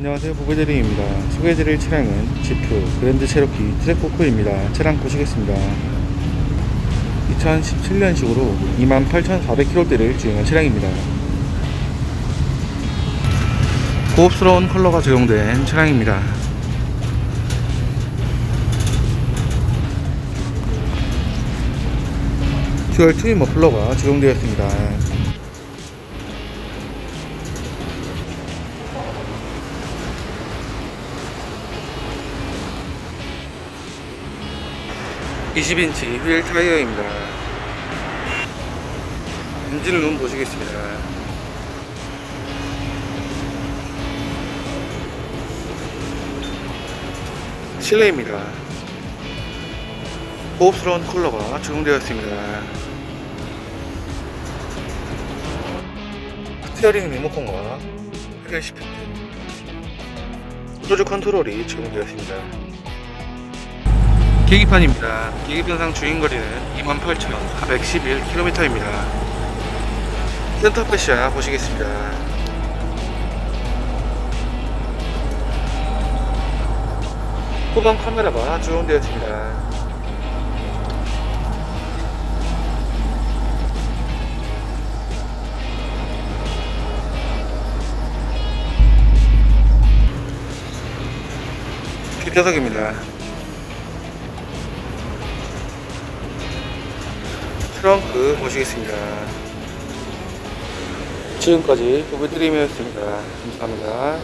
안녕하세요. 부부드림입니다. 소개해드릴 차량은 지프 그랜드 체로키 트랙포크입니다. 차량 보시겠습니다. 2017년식으로 28,400km대를 주행한 차량입니다. 고급스러운 컬러가 적용된 차량입니다. 듀얼 트윈 머플러가 적용되었습니다 (20인치) 휠 타이어입니다. 엔진룸 보시겠습니다. 실내입니다. 고급스러운 컬러가 적용되었습니다. 스티어링 리모컨과 헬 시프트 크루즈 컨트롤이 적용되었습니다 계기판입니다. 계기판상 주행거리는 28,411km입니다. 센터 패시아 보시겠습니다. 후방 카메라가 적용되었습니다. 뒷좌석입니다. 트렁크 모시겠습니다. 지금까지 부부드림이었습니다. 감사합니다.